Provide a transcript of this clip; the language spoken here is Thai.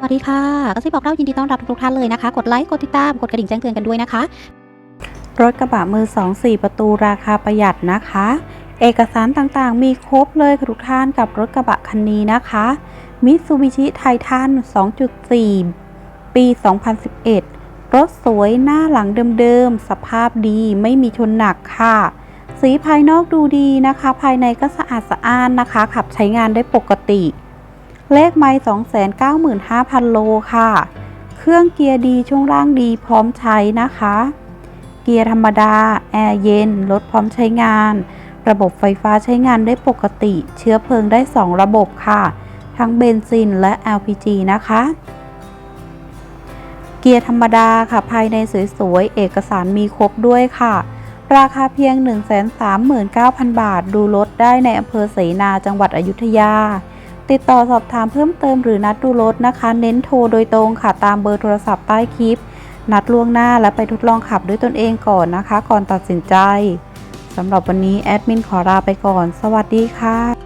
สวัสดีค่ะกระซิบอกเล่ายินดีต้อนรับทุกท่านเลยนะคะ กดไลค์กดติดตามกดกระดิ่งแจ้งเตือนกันด้วยนะคะ รถกระบะมือ2 4ประตูราคาประหยัดนะคะ เอกสารต่างๆ มีครบเลยทุกท่านกับรถกระบะคันนี้นะคะมิตซูบิชิไททัน2.4 ปี 2011 รถสวยหน้าหลังเดิมๆ สภาพดีไม่มีชนหนักค่ะ สีภายนอกดูดีนะคะ ภายในก็สะอาดสะอ้านนะคะ ขับใช้งานได้ปกติ เลขไม้295,000 โลค่ะ เครื่องเกียร์ดีช่วงล่างดีพร้อมใช้นะคะ เกียร์ธรรมดา แอร์เย็น รถพร้อมใช้งาน ระบบไฟฟ้าใช้งานได้ปกติ เชื้อเพลิงได้ 2 ระบบค่ะ ทั้งเบนซินและ LPG นะคะ เกียร์ธรรมดาค่ะ ภายในสวยๆ เอกสารมีครบด้วยค่ะ ราคาเพียง 139,000 บาท ดูรถได้ในอำเภอเสนาจังหวัดอยุธยา ติดต่อสอบถามเพิ่มเติมหรือนัดดูรถนะคะ เน้นโทรโดยตรงค่ะตามเบอร์โทรศัพท์ใต้คลิป นัดล่วงหน้าและไปทดลองขับด้วยตนเองก่อนนะคะ ก่อนตัดสินใจสำหรับวันนี้แอดมินขอลาไปก่อน สวัสดีค่ะ